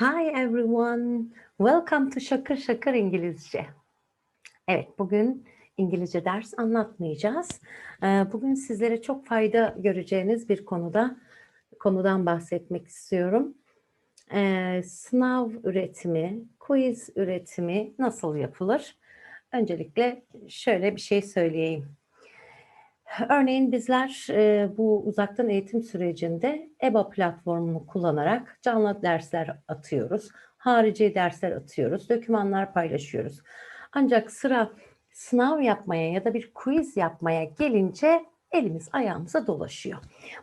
Hi everyone. Welcome to Şakır Şakır İngilizce. Evet, bugün İngilizce ders anlatmayacağız. Ee, Bugün sizlere çok fayda göreceğiniz bir konuda konudan bahsetmek istiyorum. Ee, Sınav üretimi, quiz üretimi nasıl yapılır? Öncelikle şöyle bir şey söyleyeyim. Örneğin bizler e, bu uzaktan eğitim sürecinde EBA platformunu kullanarak canlı dersler atıyoruz. Harici dersler atıyoruz. Dokümanlar paylaşıyoruz. Ancak sıra sınav yapmaya ya da bir quiz yapmaya gelince elimiz ayağımıza dolaşıyor.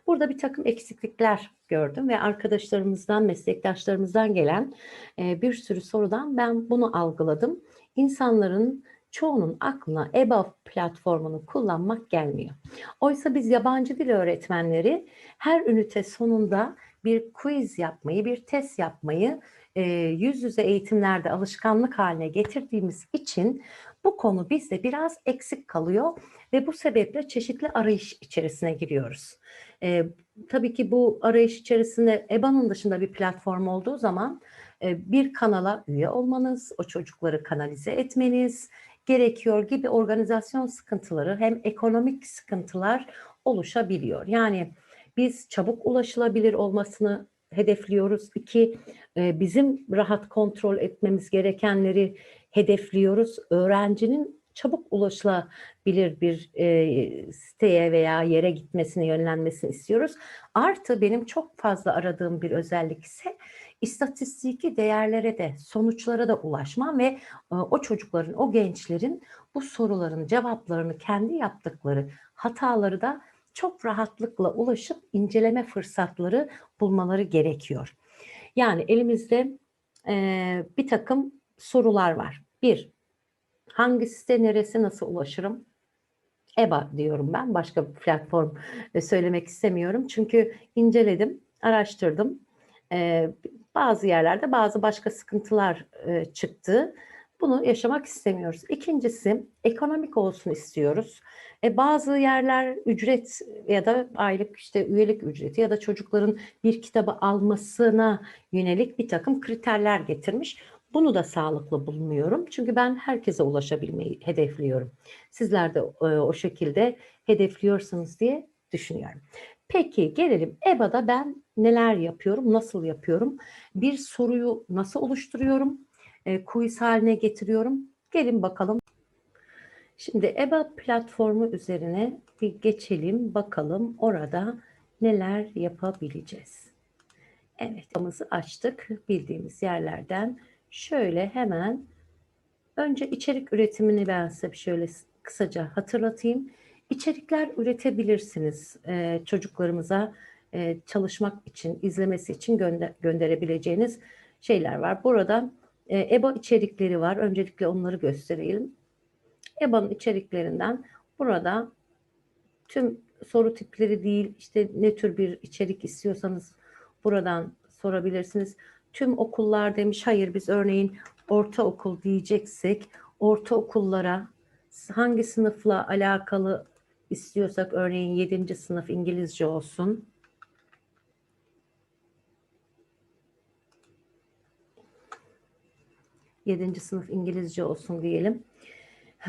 Burada bir takım eksiklikler gördüm ve arkadaşlarımızdan, meslektaşlarımızdan gelen e, bir sürü sorudan ben bunu algıladım. İnsanların çoğunun aklına EBA platformunu kullanmak gelmiyor. Oysa biz yabancı dil öğretmenleri her ünite sonunda bir quiz yapmayı, bir test yapmayı e, yüz yüze eğitimlerde alışkanlık haline getirdiğimiz için bu konu bizde biraz eksik kalıyor ve bu sebeple çeşitli arayış içerisine giriyoruz. E, tabii ki bu arayış içerisinde EBA'nın dışında bir platform olduğu zaman e, bir kanala üye olmanız, o çocukları kanalize etmeniz, gerekiyor gibi organizasyon sıkıntıları hem ekonomik sıkıntılar oluşabiliyor. Yani biz çabuk ulaşılabilir olmasını hedefliyoruz. İki, e, bizim rahat kontrol etmemiz gerekenleri hedefliyoruz. Öğrencinin çabuk ulaşılabilir bir e, siteye veya yere gitmesini, yönlenmesini istiyoruz. Artı benim çok fazla aradığım bir özellik ise istatistiki değerlere de, sonuçlara da ulaşmam ve e, o çocukların, o gençlerin bu soruların cevaplarını kendi yaptıkları hataları da çok rahatlıkla ulaşıp inceleme fırsatları bulmaları gerekiyor. Yani elimizde e, bir takım sorular var. Bir, hangi site neresi nasıl ulaşırım? EBA diyorum ben. Başka bir platform e, söylemek istemiyorum. Çünkü inceledim, araştırdım. Bazı yerlerde bazı başka sıkıntılar e, çıktı. Bunu yaşamak istemiyoruz. İkincisi ekonomik olsun istiyoruz. E, bazı yerler ücret ya da aylık işte üyelik ücreti ya da çocukların bir kitabı almasına yönelik bir takım kriterler getirmiş. Bunu da sağlıklı bulmuyorum. Çünkü ben herkese ulaşabilmeyi hedefliyorum. Sizler de e, o şekilde hedefliyorsunuz diye düşünüyorum. Peki gelelim EBA'da ben neler yapıyorum, nasıl yapıyorum? Bir soruyu nasıl oluşturuyorum? E, quiz haline getiriyorum. Gelin bakalım. Şimdi EBA platformu üzerine bir geçelim bakalım orada neler yapabileceğiz. Evet, kapımızı açtık bildiğimiz yerlerden. Şöyle hemen önce içerik üretimini ben size şöyle kısaca hatırlatayım. İçerikler üretebilirsiniz e, çocuklarımıza e, çalışmak için, izlemesi için gönder gönderebileceğiniz şeyler var. Burada e, EBA içerikleri var. Öncelikle onları gösterelim. EBA'nın içeriklerinden burada tüm soru tipleri değil, işte ne tür bir içerik istiyorsanız buradan sorabilirsiniz. Tüm okullar demiş, hayır biz örneğin ortaokul diyeceksek ortaokullara hangi sınıfla alakalı istiyorsak örneğin 7. sınıf İngilizce olsun. Yedinci sınıf İngilizce olsun diyelim.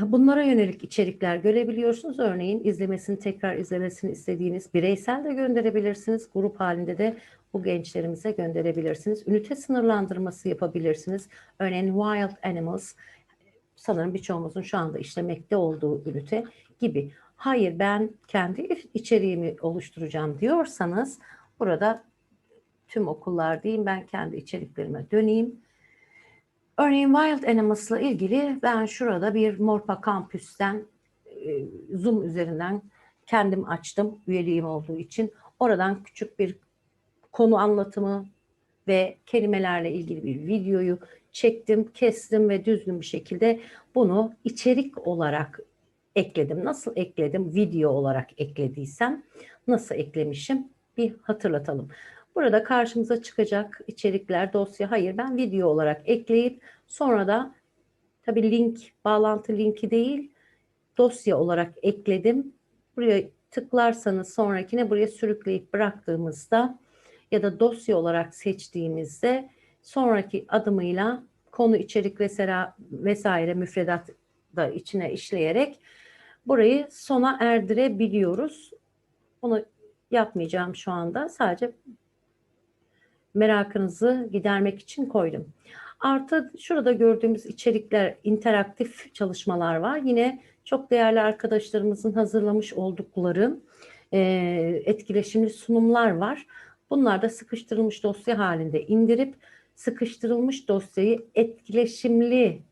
Bunlara yönelik içerikler görebiliyorsunuz. Örneğin izlemesini tekrar izlemesini istediğiniz bireysel de gönderebilirsiniz. Grup halinde de bu gençlerimize gönderebilirsiniz. Ünite sınırlandırması yapabilirsiniz. Örneğin Wild Animals sanırım birçoğumuzun şu anda işlemekte olduğu ünite gibi. Hayır ben kendi içeriğimi oluşturacağım diyorsanız burada tüm okullar diyeyim ben kendi içeriklerime döneyim. Örneğin Wild Animals'la ilgili ben şurada bir Morpa kampüsten e, Zoom üzerinden kendim açtım üyeliğim olduğu için. Oradan küçük bir konu anlatımı ve kelimelerle ilgili bir videoyu çektim, kestim ve düzgün bir şekilde bunu içerik olarak ekledim. Nasıl ekledim? Video olarak eklediysem nasıl eklemişim? Bir hatırlatalım. Burada karşımıza çıkacak içerikler, dosya. Hayır ben video olarak ekleyip sonra da tabii link, bağlantı linki değil dosya olarak ekledim. Buraya tıklarsanız sonrakine buraya sürükleyip bıraktığımızda ya da dosya olarak seçtiğimizde sonraki adımıyla konu içerik vesaire, vesaire müfredat da içine işleyerek burayı sona erdirebiliyoruz. Bunu yapmayacağım şu anda. Sadece merakınızı gidermek için koydum. Artı şurada gördüğümüz içerikler, interaktif çalışmalar var. Yine çok değerli arkadaşlarımızın hazırlamış oldukları e, etkileşimli sunumlar var. Bunlar da sıkıştırılmış dosya halinde indirip sıkıştırılmış dosyayı etkileşimli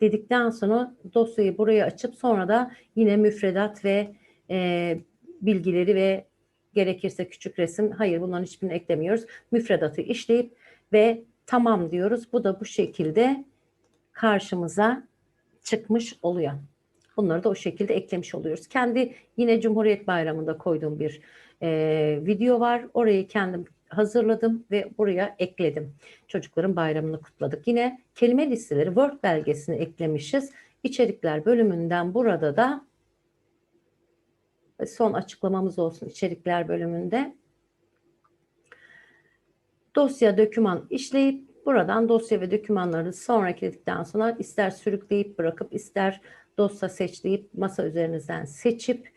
dedikten sonra dosyayı buraya açıp sonra da yine müfredat ve e, bilgileri ve gerekirse küçük resim hayır bunların hiçbirini eklemiyoruz. Müfredatı işleyip ve tamam diyoruz. Bu da bu şekilde karşımıza çıkmış oluyor. Bunları da o şekilde eklemiş oluyoruz. Kendi yine Cumhuriyet Bayramı'nda koyduğum bir e, video var. Orayı kendim hazırladım ve buraya ekledim. Çocukların bayramını kutladık. Yine kelime listeleri Word belgesini eklemişiz. İçerikler bölümünden burada da son açıklamamız olsun içerikler bölümünde. Dosya, doküman işleyip buradan dosya ve dokümanları sonraki dedikten sonra ister sürükleyip bırakıp ister dosya seç deyip masa üzerinizden seçip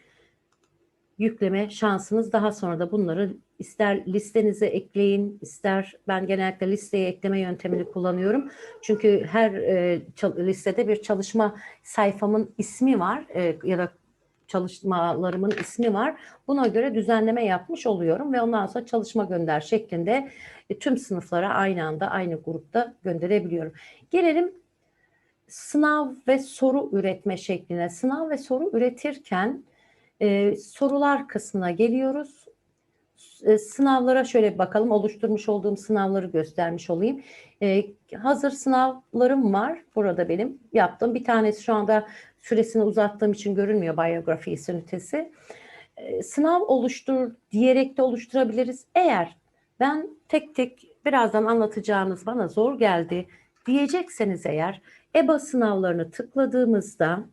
yükleme şansınız daha sonra da bunları ister listenize ekleyin ister ben genellikle listeye ekleme yöntemini kullanıyorum. Çünkü her e, listede bir çalışma sayfamın ismi var e, ya da çalışmalarımın ismi var. Buna göre düzenleme yapmış oluyorum ve ondan sonra çalışma gönder şeklinde e, tüm sınıflara aynı anda aynı grupta gönderebiliyorum. Gelelim sınav ve soru üretme şekline. Sınav ve soru üretirken e, sorular kısmına geliyoruz. E, sınavlara şöyle bakalım. Oluşturmuş olduğum sınavları göstermiş olayım. E, hazır sınavlarım var. Burada benim yaptığım. Bir tanesi şu anda süresini uzattığım için görünmüyor biyografi ünitesi. E, sınav oluştur diyerek de oluşturabiliriz. Eğer ben tek tek birazdan anlatacağınız bana zor geldi diyecekseniz eğer EBA sınavlarını tıkladığımızda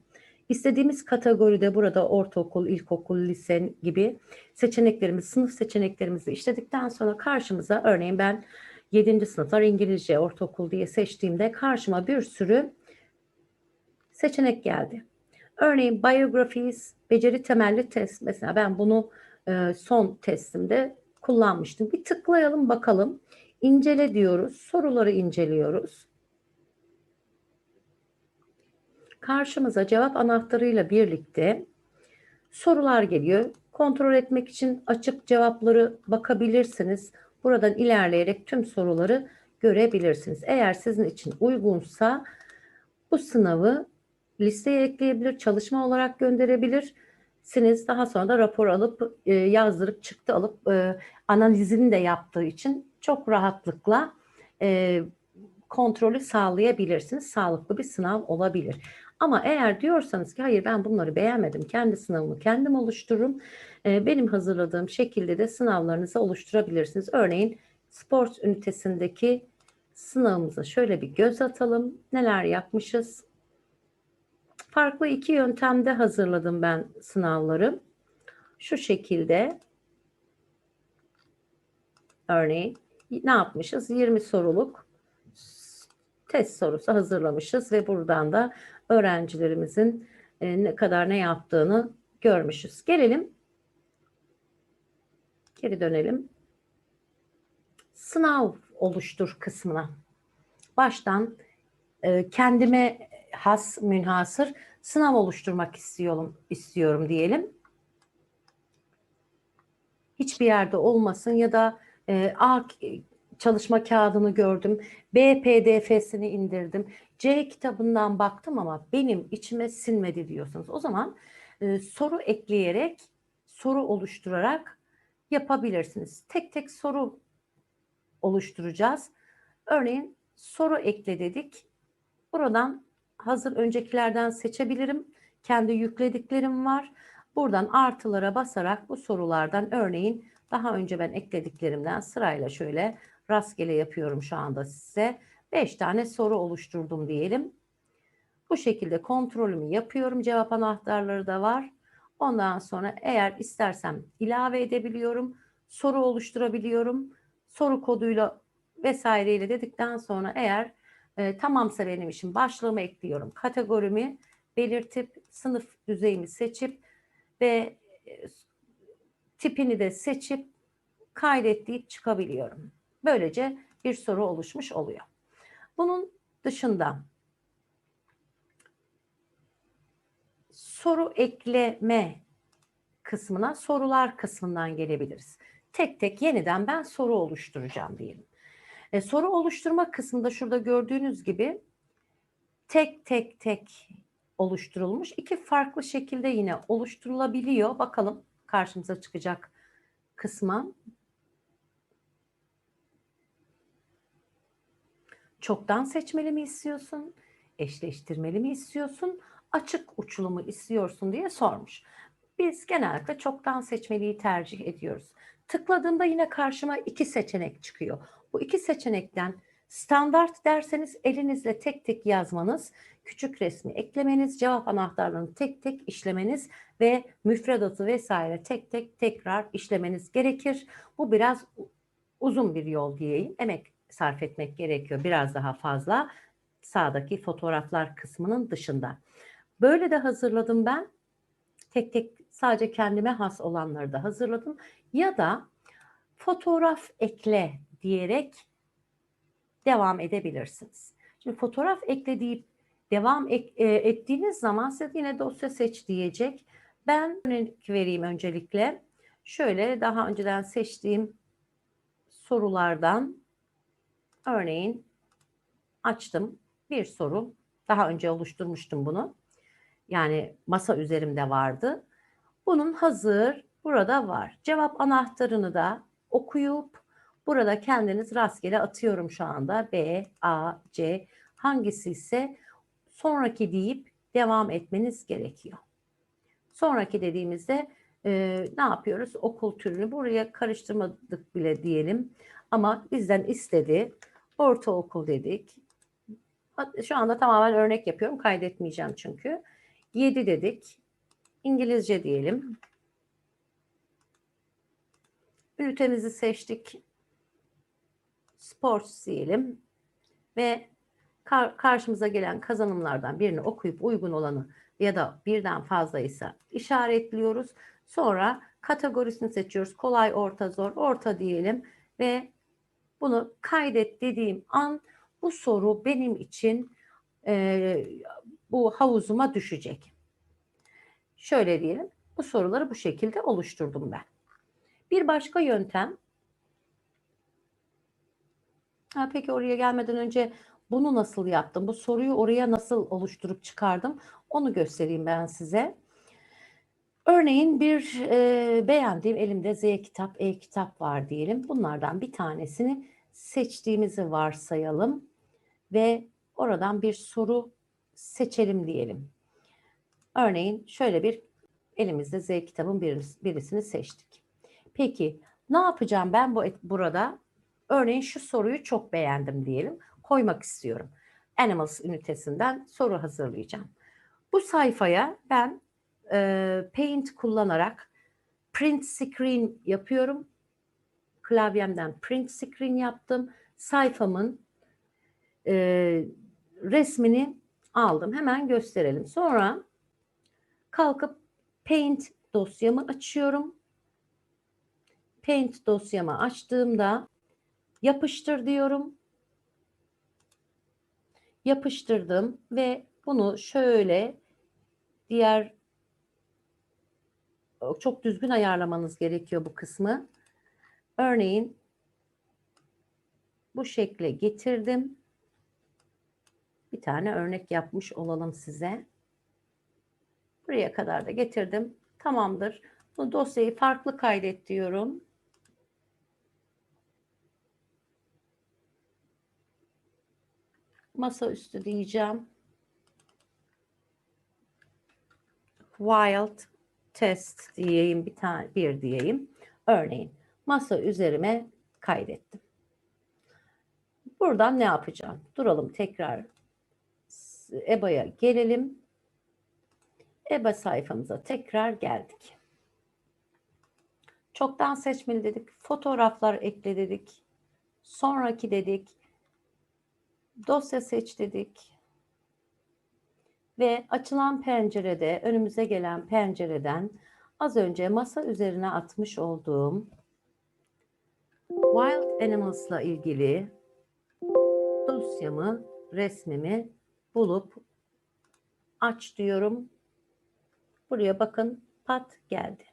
istediğimiz kategoride burada ortaokul, ilkokul, lise gibi seçeneklerimiz, sınıf seçeneklerimizi işledikten sonra karşımıza örneğin ben 7. sınıflar İngilizce ortaokul diye seçtiğimde karşıma bir sürü seçenek geldi. Örneğin biographies, beceri temelli test. Mesela ben bunu e, son testimde kullanmıştım. Bir tıklayalım bakalım. İncele diyoruz. Soruları inceliyoruz. Karşımıza cevap anahtarıyla birlikte sorular geliyor. Kontrol etmek için açık cevapları bakabilirsiniz. Buradan ilerleyerek tüm soruları görebilirsiniz. Eğer sizin için uygunsa bu sınavı listeye ekleyebilir, çalışma olarak gönderebilirsiniz. Daha sonra da rapor alıp e, yazdırıp çıktı alıp e, analizini de yaptığı için çok rahatlıkla e, kontrolü sağlayabilirsiniz. Sağlıklı bir sınav olabilir. Ama eğer diyorsanız ki hayır ben bunları beğenmedim, kendi sınavımı kendim oluştururum. Benim hazırladığım şekilde de sınavlarınızı oluşturabilirsiniz. Örneğin spor ünitesindeki sınavımıza şöyle bir göz atalım. Neler yapmışız? Farklı iki yöntemde hazırladım ben sınavları. Şu şekilde örneğin ne yapmışız? 20 soruluk test sorusu hazırlamışız ve buradan da öğrencilerimizin e, ne kadar ne yaptığını görmüşüz. Gelelim geri dönelim. Sınav oluştur kısmına. Baştan e, kendime has, münhasır sınav oluşturmak istiyorum, istiyorum diyelim. Hiçbir yerde olmasın ya da e, A çalışma kağıdını gördüm, B PDF'sini indirdim, C kitabından baktım ama benim içime sinmedi diyorsunuz. O zaman e, soru ekleyerek, soru oluşturarak yapabilirsiniz. Tek tek soru oluşturacağız. Örneğin soru ekle dedik. Buradan hazır öncekilerden seçebilirim. Kendi yüklediklerim var. Buradan artılara basarak bu sorulardan örneğin daha önce ben eklediklerimden sırayla şöyle rastgele yapıyorum şu anda size. 5 tane soru oluşturdum diyelim. Bu şekilde kontrolümü yapıyorum. Cevap anahtarları da var. Ondan sonra eğer istersem ilave edebiliyorum. Soru oluşturabiliyorum. Soru koduyla vesaireyle dedikten sonra eğer e, tamamsa benim işim başlığımı ekliyorum. Kategorimi belirtip sınıf düzeyimi seçip ve e, tipini de seçip kaydet deyip çıkabiliyorum. Böylece bir soru oluşmuş oluyor. Bunun dışında soru ekleme kısmına sorular kısmından gelebiliriz. Tek tek yeniden ben soru oluşturacağım diyelim. E, soru oluşturma kısmında şurada gördüğünüz gibi tek tek tek oluşturulmuş. iki farklı şekilde yine oluşturulabiliyor. Bakalım karşımıza çıkacak kısma. Çoktan seçmeli mi istiyorsun? Eşleştirmeli mi istiyorsun? Açık uçlu mu istiyorsun diye sormuş. Biz genellikle çoktan seçmeliyi tercih ediyoruz. Tıkladığımda yine karşıma iki seçenek çıkıyor. Bu iki seçenekten standart derseniz elinizle tek tek yazmanız, küçük resmi eklemeniz, cevap anahtarlarını tek tek işlemeniz ve müfredatı vesaire tek tek tekrar işlemeniz gerekir. Bu biraz uzun bir yol diyeyim. Emek sarf etmek gerekiyor biraz daha fazla sağdaki fotoğraflar kısmının dışında. Böyle de hazırladım ben. Tek tek sadece kendime has olanları da hazırladım. Ya da fotoğraf ekle diyerek devam edebilirsiniz. Şimdi fotoğraf ekle deyip devam ek, e, ettiğiniz zaman size yine dosya seç diyecek. Ben örnek vereyim öncelikle. Şöyle daha önceden seçtiğim sorulardan örneğin açtım bir soru. Daha önce oluşturmuştum bunu. Yani masa üzerimde vardı. Bunun hazır burada var. Cevap anahtarını da okuyup burada kendiniz rastgele atıyorum şu anda. B, A, C hangisi ise sonraki deyip devam etmeniz gerekiyor. Sonraki dediğimizde e, ne yapıyoruz? Okul türünü buraya karıştırmadık bile diyelim. Ama bizden istedi. Ortaokul dedik. Şu anda tamamen örnek yapıyorum. Kaydetmeyeceğim çünkü. 7 dedik. İngilizce diyelim. Ünitemizi seçtik. Sports diyelim. Ve kar karşımıza gelen kazanımlardan birini okuyup uygun olanı ya da birden fazlaysa işaretliyoruz. Sonra kategorisini seçiyoruz. Kolay, orta, zor, orta diyelim ve bunu kaydet dediğim an bu soru benim için e, bu havuzuma düşecek. Şöyle diyelim, bu soruları bu şekilde oluşturdum ben. Bir başka yöntem, ha, peki oraya gelmeden önce bunu nasıl yaptım, bu soruyu oraya nasıl oluşturup çıkardım onu göstereyim ben size. Örneğin bir e, beğendiğim elimde Z kitap, E kitap var diyelim. Bunlardan bir tanesini seçtiğimizi varsayalım ve oradan bir soru seçelim diyelim. Örneğin şöyle bir elimizde Z kitabın birisini seçtik. Peki ne yapacağım ben bu burada? Örneğin şu soruyu çok beğendim diyelim. Koymak istiyorum. Animals ünitesinden soru hazırlayacağım. Bu sayfaya ben e, Paint kullanarak print screen yapıyorum. Klavyemden print screen yaptım. Sayfamın e, resmini aldım. Hemen gösterelim. Sonra kalkıp Paint dosyamı açıyorum. Paint dosyamı açtığımda yapıştır diyorum. Yapıştırdım ve bunu şöyle diğer çok düzgün ayarlamanız gerekiyor bu kısmı. Örneğin bu şekle getirdim. Bir tane örnek yapmış olalım size. Buraya kadar da getirdim. Tamamdır. Bu dosyayı farklı kaydet diyorum. Masaüstü diyeceğim. Wild test diyeyim bir tane bir diyeyim. Örneğin masa üzerime kaydettim. Buradan ne yapacağım? Duralım tekrar EBA'ya gelelim. EBA sayfamıza tekrar geldik. Çoktan seçmeli dedik. Fotoğraflar ekle dedik. Sonraki dedik. Dosya seç dedik. Ve açılan pencerede, önümüze gelen pencereden az önce masa üzerine atmış olduğum Wild Animals'la ilgili dosyamı, resmimi bulup aç diyorum. Buraya bakın pat geldi.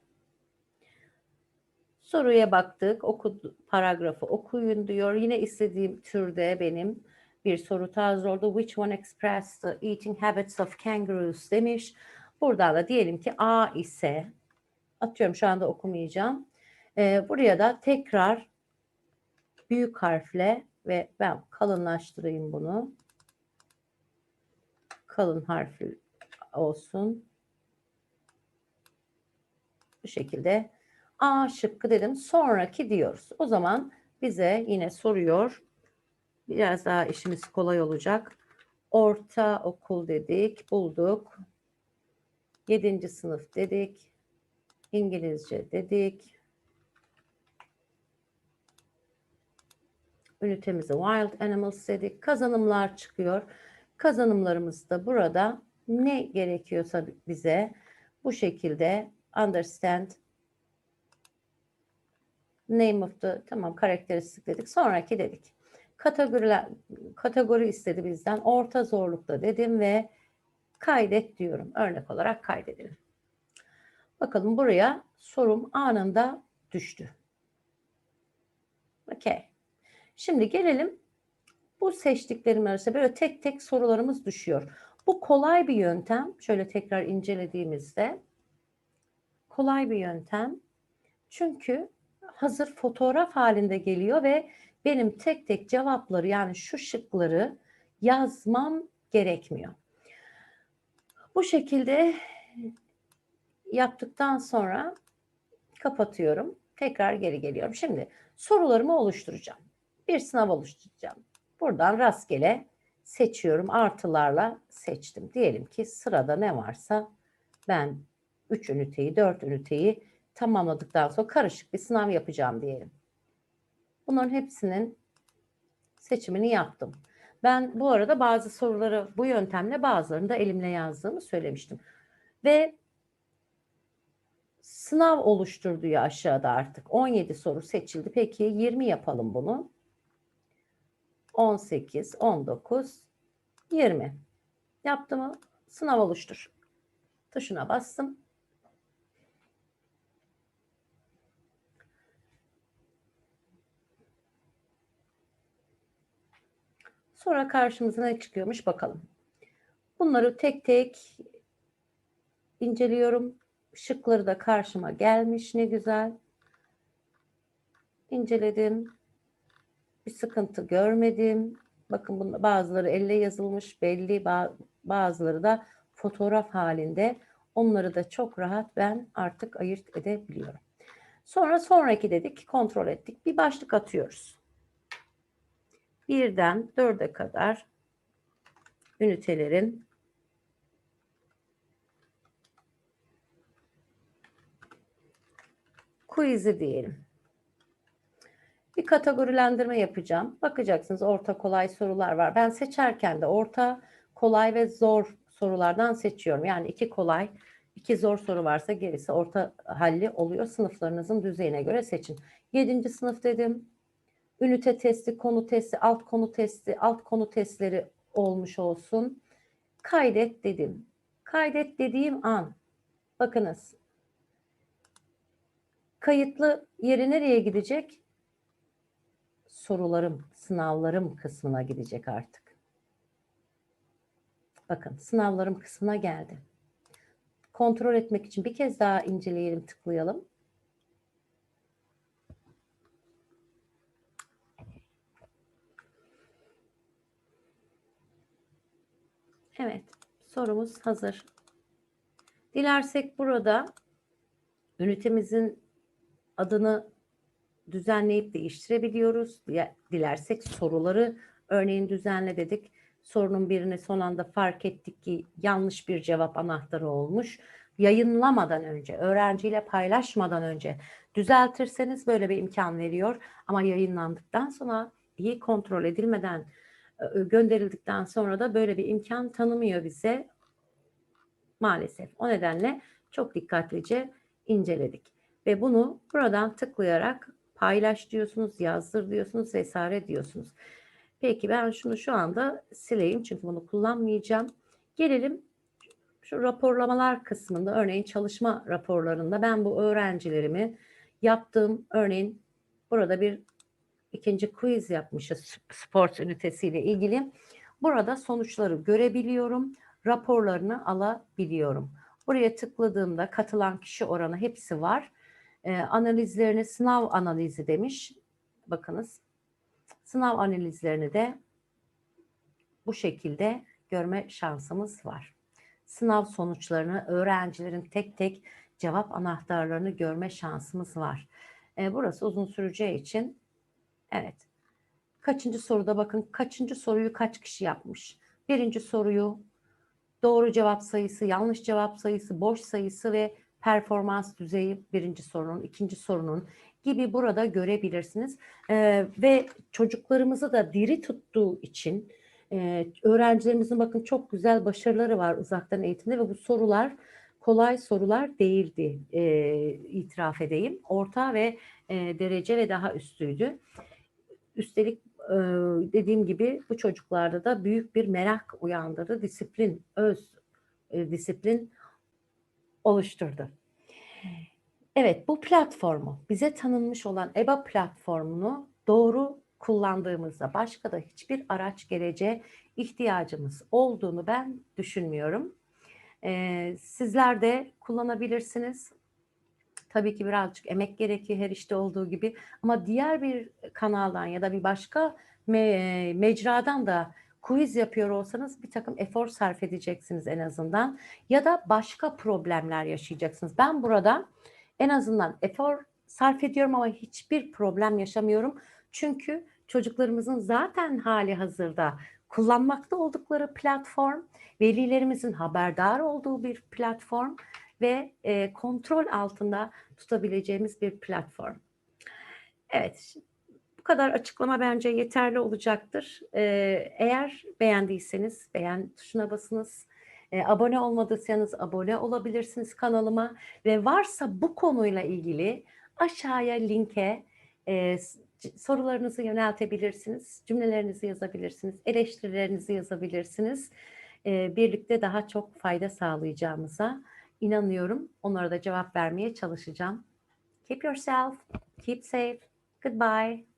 Soruya baktık, okudu, paragrafı okuyun diyor. Yine istediğim türde benim bir soru tarzı oldu. Which one expressed the eating habits of kangaroos demiş. Buradan da diyelim ki A ise, atıyorum şu anda okumayacağım. Ee, buraya da tekrar büyük harfle ve ben kalınlaştırayım bunu. Kalın harfli olsun. Bu şekilde A şıkkı dedim. Sonraki diyoruz. O zaman bize yine soruyor. Biraz daha işimiz kolay olacak. Orta okul dedik. Bulduk. Yedinci sınıf dedik. İngilizce dedik. Ünitemize Wild Animals dedik. Kazanımlar çıkıyor. Kazanımlarımız da burada ne gerekiyorsa bize bu şekilde understand name of the tamam karakteristik dedik. Sonraki dedik. Kategoriler, kategori istedi bizden. Orta zorlukta dedim ve kaydet diyorum. Örnek olarak kaydedelim. Bakalım buraya sorum anında düştü. Okey. Şimdi gelelim bu seçtiklerim arasında böyle tek tek sorularımız düşüyor. Bu kolay bir yöntem. Şöyle tekrar incelediğimizde kolay bir yöntem. Çünkü hazır fotoğraf halinde geliyor ve benim tek tek cevapları yani şu şıkları yazmam gerekmiyor. Bu şekilde yaptıktan sonra kapatıyorum. Tekrar geri geliyorum. Şimdi sorularımı oluşturacağım. Bir sınav oluşturacağım. Buradan rastgele seçiyorum. Artılarla seçtim. Diyelim ki sırada ne varsa ben 3 üniteyi, 4 üniteyi tamamladıktan sonra karışık bir sınav yapacağım diyelim. Bunların hepsinin seçimini yaptım. Ben bu arada bazı soruları bu yöntemle bazılarını da elimle yazdığımı söylemiştim. Ve sınav oluştur diyor aşağıda artık. 17 soru seçildi. Peki 20 yapalım bunu. 18, 19, 20. Yaptı mı? Sınav oluştur. Tuşuna bastım. Sonra karşımıza ne çıkıyormuş bakalım. Bunları tek tek inceliyorum. Şıkları da karşıma gelmiş ne güzel. İnceledim. Bir sıkıntı görmedim. Bakın bunlar, bazıları elle yazılmış belli bazıları da fotoğraf halinde. Onları da çok rahat ben artık ayırt edebiliyorum. Sonra sonraki dedik kontrol ettik. Bir başlık atıyoruz. Birden dörde kadar ünitelerin quiz'i diyelim. Bir kategorilendirme yapacağım. Bakacaksınız orta kolay sorular var. Ben seçerken de orta, kolay ve zor sorulardan seçiyorum. Yani iki kolay, iki zor soru varsa gerisi orta halli oluyor. Sınıflarınızın düzeyine göre seçin. Yedinci sınıf dedim. Ünite testi, konu testi, alt konu testi, alt konu testleri olmuş olsun. Kaydet dedim. Kaydet dediğim an bakınız kayıtlı yeri nereye gidecek? Sorularım, sınavlarım kısmına gidecek artık. Bakın sınavlarım kısmına geldi. Kontrol etmek için bir kez daha inceleyelim, tıklayalım. Evet, sorumuz hazır. Dilersek burada ünitemizin adını düzenleyip değiştirebiliyoruz. Dilersek soruları örneğin düzenle dedik. Sorunun birini son anda fark ettik ki yanlış bir cevap anahtarı olmuş. Yayınlamadan önce, öğrenciyle paylaşmadan önce düzeltirseniz böyle bir imkan veriyor. Ama yayınlandıktan sonra iyi kontrol edilmeden gönderildikten sonra da böyle bir imkan tanımıyor bize maalesef. O nedenle çok dikkatlice inceledik. Ve bunu buradan tıklayarak paylaş diyorsunuz, yazdır diyorsunuz, vesaire diyorsunuz. Peki ben şunu şu anda sileyim çünkü bunu kullanmayacağım. Gelelim şu raporlamalar kısmında örneğin çalışma raporlarında ben bu öğrencilerimi yaptığım örneğin burada bir ikinci quiz yapmışız spor ünitesiyle ilgili. Burada sonuçları görebiliyorum, raporlarını alabiliyorum. Buraya tıkladığımda katılan kişi oranı hepsi var. Ee, analizlerini sınav analizi demiş. Bakınız sınav analizlerini de bu şekilde görme şansımız var. Sınav sonuçlarını, öğrencilerin tek tek cevap anahtarlarını görme şansımız var. Ee, burası uzun süreceği için evet. Kaçıncı soruda bakın kaçıncı soruyu kaç kişi yapmış. Birinci soruyu doğru cevap sayısı, yanlış cevap sayısı, boş sayısı ve performans düzeyi birinci sorunun, ikinci sorunun gibi burada görebilirsiniz. Ee, ve çocuklarımızı da diri tuttuğu için e, öğrencilerimizin bakın çok güzel başarıları var uzaktan eğitimde ve bu sorular kolay sorular değildi e, itiraf edeyim. Orta ve e, derece ve daha üstüydü. Üstelik e, dediğim gibi bu çocuklarda da büyük bir merak uyandırdı. Disiplin, öz e, disiplin oluşturdu. Evet bu platformu bize tanınmış olan EBA platformunu doğru kullandığımızda başka da hiçbir araç geleceğe ihtiyacımız olduğunu ben düşünmüyorum. Ee, sizler de kullanabilirsiniz. Tabii ki birazcık emek gerekiyor her işte olduğu gibi ama diğer bir kanaldan ya da bir başka me- mecradan da quiz yapıyor olsanız bir takım efor sarf edeceksiniz en azından ya da başka problemler yaşayacaksınız. Ben burada en azından efor sarf ediyorum ama hiçbir problem yaşamıyorum. Çünkü çocuklarımızın zaten hali hazırda kullanmakta oldukları platform, velilerimizin haberdar olduğu bir platform ve e, kontrol altında tutabileceğimiz bir platform. Evet, bu kadar açıklama bence yeterli olacaktır. Ee, eğer beğendiyseniz beğen tuşuna basınız. Ee, abone olmadıysanız abone olabilirsiniz kanalıma ve varsa bu konuyla ilgili aşağıya linke e, sorularınızı yöneltebilirsiniz, cümlelerinizi yazabilirsiniz, eleştirilerinizi yazabilirsiniz. Ee, birlikte daha çok fayda sağlayacağımıza inanıyorum. Onlara da cevap vermeye çalışacağım. Keep yourself, keep safe, goodbye.